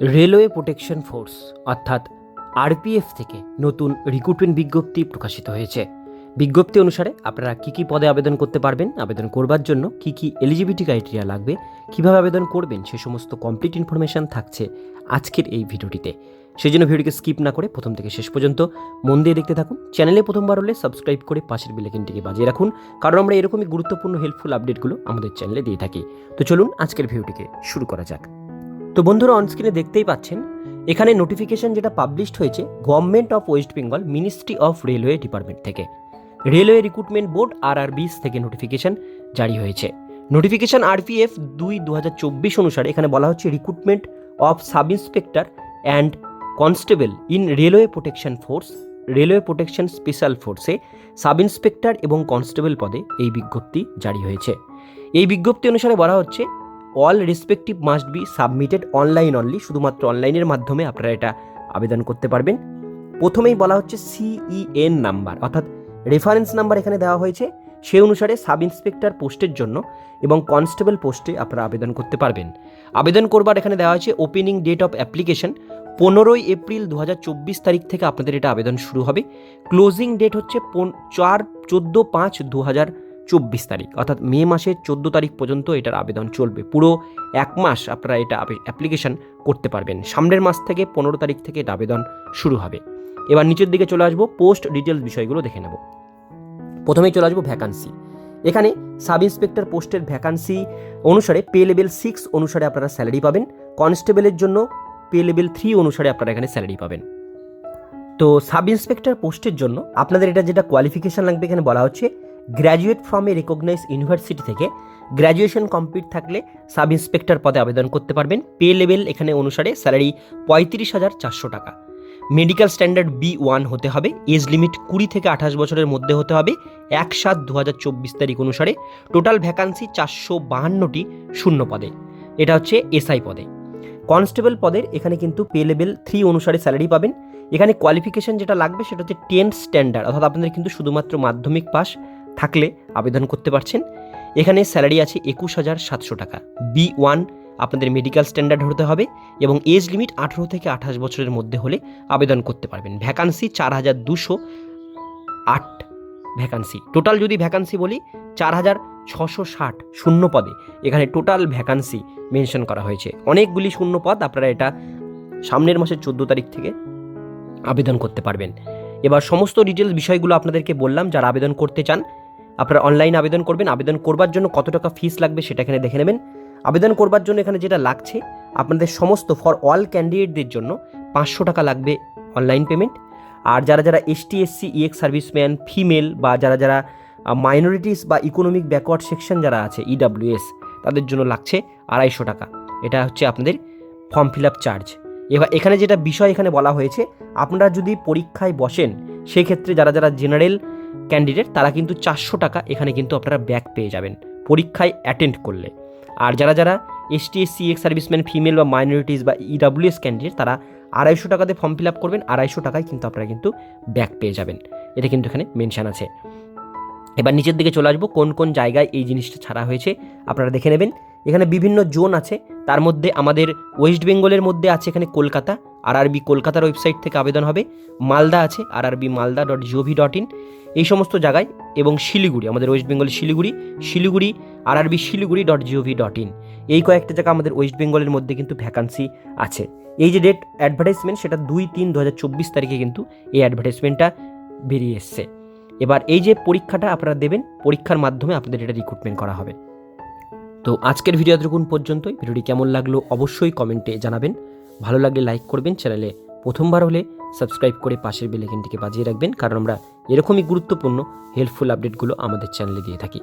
Railway protection force, অর্থাৎ RPF থেকে নতুন রিক্রুটমেন্ট বিজ্ঞপ্তি প্রকাশিত হয়েছে। বিজ্ঞপ্তি অনুসারে আপনারা কী কী পদে আবেদন করতে পারবেন, আবেদন করবার জন্য কী কী এলিজিবিলিটি ক্রাইটেরিয়া লাগবে, কীভাবে আবেদন করবেন, সে সমস্ত কমপ্লিট ইনফরমেশান থাকছে আজকের এই ভিডিওটিতে। সেই জন্য ভিডিওকে স্কিপ না করে প্রথম থেকে শেষ পর্যন্ত মন দিয়ে দেখতে থাকুন। চ্যানেলে প্রথমবার হলে সাবস্ক্রাইব করে পাশের বেলাইকনটিকে বাজিয়ে রাখুন, কারণ আমরা এরকমই গুরুত্বপূর্ণ হেল্পফুল আপডেটগুলো আমাদের চ্যানেলে দিয়ে থাকি। তো চলুন আজকের ভিডিওটিকে শুরু করা যাক। তো বন্ধুরা অনস্ক্রিনে দেখতেই পাচ্ছেন, এখানে নোটিফিকেশন যেটা পাবলিশড হয়েছে government of West Bengal ministry of railway department থেকে। রেলওয়ে রিক্রুটমেন্ট বোর্ড আর আর বিস থেকে নোটিফিকেশন জারি হয়েছে। নোটিফিকেশন আরপিএফ দুই দু অনুসারে এখানে বলা হচ্ছে recruitment of sub inspector and constable in railway protection force railway protection special ফোর্সে sub inspector এবং কনস্টেবল পদে এই বিজ্ঞপ্তি জারি হয়েছে। এই বিজ্ঞপ্তি অনুসারে বলা হচ্ছে all respective must be submitted online only শুধুমাত্র অনলাইনের মাধ্যমে আপনারা এটা আবেদন করতে পারবেন। প্রথমেই বলা হচ্ছে সিইএন নাম্বার অর্থাৎ রেফারেন্স নাম্বার এখানে দেওয়া হয়েছে। সেই অনুসারে সাব ইন্সপেক্টর পোস্টের জন্য এবং কনস্টেবল পোস্টে আপনারা আবেদন করতে পারবেন। আবেদন করবার এখানে দেওয়া হয়েছে ওপেনিং ডেট অফ অ্যাপ্লিকেশন পনেরোই এপ্রিল দু হাজার চব্বিশ তারিখ থেকে আপনাদের এটা আবেদন শুরু হবে। ক্লোজিং ডেট হচ্ছে চার চোদ্দ পাঁচ দু চব্বিশ তারিখ, অর্থাৎ মে মাসের চোদ্দ তারিখ পর্যন্ত এটার আবেদন চলবে। পুরো এক মাস আপনারা এটা অ্যাপ্লিকেশন করতে পারবেন। সামনের মাস থেকে পনেরো তারিখ থেকে এটা আবেদন শুরু হবে। এবার নিচের দিকে চলে আসব পোস্ট ডিটেলস বিষয়গুলো দেখে নেব। প্রথমেই চলে আসব ভ্যাকান্সি এখানে সাব ইন্সপেক্টর পোস্টের ভ্যাকান্সি অনুসারে পে লেভেল সিক্স অনুসারে আপনারা স্যালারি পাবেন। কনস্টেবলের জন্য পে লেভেল থ্রি অনুসারে আপনারা এখানে স্যালারি পাবেন। তো সাব ইন্সপেক্টর পোস্টের জন্য আপনাদের এটা যেটা কোয়ালিফিকেশান লাগবে এখানে বলা হচ্ছে graduate from a recognise university থেকে গ্র্যাজুয়েশন কমপ্লিট থাকলে সাব ইন্সপেক্টর পদে আবেদন করতে পারবেন। পে লেভেল এখানে অনুসারে স্যালারি পঁয়ত্রিশ হাজার চারশো টাকা। মেডিকেল স্ট্যান্ডার্ড বি ওয়ান হতে হবে। এজ লিমিট কুড়ি থেকে আঠাশ বছরের মধ্যে হতে হবে। এক সাত দু হাজার চব্বিশ তারিখ অনুসারে টোটাল ভ্যাকান্সি চারশো বাহান্নটি শূন্য পদে। এটা হচ্ছে এসআই পদে। কনস্টেবল পদের এখানে কিন্তু পে লেভেল থ্রি অনুসারে স্যালারি পাবেন। এখানে কোয়ালিফিকেশন যেটা লাগবে সেটা হচ্ছে টেন্থ স্ট্যান্ডার্ড অর্থাৎ আপনাদের কিন্তু শুধুমাত্র মাধ্যমিক পাস থাকলে আবেদন করতে পারছেন। এখানে স্যালারি আছে একুশ হাজার সাতশো টাকা। বি ওয়ান আপনাদের মেডিকেল স্ট্যান্ডার্ড হতে হবে এবং এজ লিমিট আঠেরো থেকে আঠাশ বছরের মধ্যে হলে আবেদন করতে পারবেন। ভ্যাকান্সি চার হাজার দুশো আট ভ্যাকান্সি। টোটাল যদি ভ্যাকান্সি বলি, চার হাজার ছশো ষাট শূন্য পদে। এখানে টোটাল ভ্যাকান্সি মেনশন করা হয়েছে। অনেকগুলি শূন্য পদ আপনারা এটা সামনের মাসের চোদ্দ তারিখ থেকে আবেদন করতে পারবেন। এবার সমস্ত ডিটেলস বিষয়গুলো আপনাদেরকে বললাম, যারা আবেদন করতে চান আপনারা অনলাইনে আবেদন করবেন। আবেদন করবার জন্য কত টাকা ফিস লাগবে সেটা এখানে দেখে নেবেন। আবেদন করবার জন্য এখানে যেটা লাগছে, আপনাদের সমস্ত ফর অল ক্যান্ডিডেটদের জন্য পাঁচশো টাকা লাগবে অনলাইন পেমেন্ট আর যারা যারা ST SC ex serviceman female বা যারা যারা মাইনরিটিস বা ইকোনমিক ব্যাকওয়ার্ড সেকশন যারা আছে ইডাব্লিউএস তাদের জন্য লাগছে আড়াইশো টাকা। এটা হচ্ছে আপনাদের ফর্ম ফিল আপ চার্জ এবার এখানে যেটা বিষয় এখানে বলা হয়েছে, আপনারা যদি পরীক্ষায় বসেন সেই ক্ষেত্রে যারা যারা জেনারেল ক্যান্ডিডেট তারা কিন্তু চারশো টাকা এখানে কিন্তু আপনারা ব্যাক পেয়ে যাবেন, পরীক্ষায় অ্যাটেন্ড করলে। আর যারা যারা ST SC ex serviceman female বা মাইনরিটিস বা ইডাব্লিউএস ক্যান্ডিডেট তারা আড়াইশো টাকাতে ফর্ম ফিল আপ করবেন, আড়াইশো টাকায় কিন্তু আপনারা কিন্তু ব্যাক পেয়ে যাবেন। এটা কিন্তু এখানে মেনশান আছে। এবার নিচের দিকে চলে আসব, কোন কোন জায়গায় এই জিনিসটা ছাড়া হয়েছে, আপনারা দেখে নেবেন। এখানে বিভিন্ন জোন আছে, তার মধ্যে আমাদের ওয়েস্ট বেঙ্গলের মধ্যে আছে এখানে কলকাতা আরআরবি কলকাতার ওয়েবসাইট থেকে আবেদন হবে। মালদা আছে, RRB Malda dot GOV dot in এই সমস্ত জায়গায় এবং শিলিগুড়ি, আমাদের ওয়েস্ট বেঙ্গলের Siliguri Siliguri, RRB Siliguri dot GOV dot in এই কয়েকটা জায়গা আমাদের ওয়েস্ট বেঙ্গলের মধ্যে কিন্তু ভ্যাকান্সি আছে। এই যে ডেট অ্যাডভার্টাইজমেন্ট সেটা দুই তিন দু হাজার চব্বিশ তারিখে কিন্তু এই অ্যাডভার্টাইজমেন্টটা বেরিয়ে এসছে। এবার এই যে পরীক্ষাটা আপনারা দেবেন, পরীক্ষার মাধ্যমে আপনাদের এটা রিক্রুটমেন্ট করা হবে। তো আজকের ভিডিও এতটুকুন পর্যন্তই। ভিডিওটি কেমন লাগল অবশ্যই কমেন্টে জানাবেন। ভালো লাগলে লাইক করবেন, চ্যানেলে প্রথমবার হলে সাবস্ক্রাইব করে পাশের বেলেকেনটিকে বাজিয়ে রাখবেন, কারণ আমরা এরকমই গুরুত্বপূর্ণ হেল্পফুল আপডেটগুলো আমাদের চ্যানেলে দিয়ে থাকি।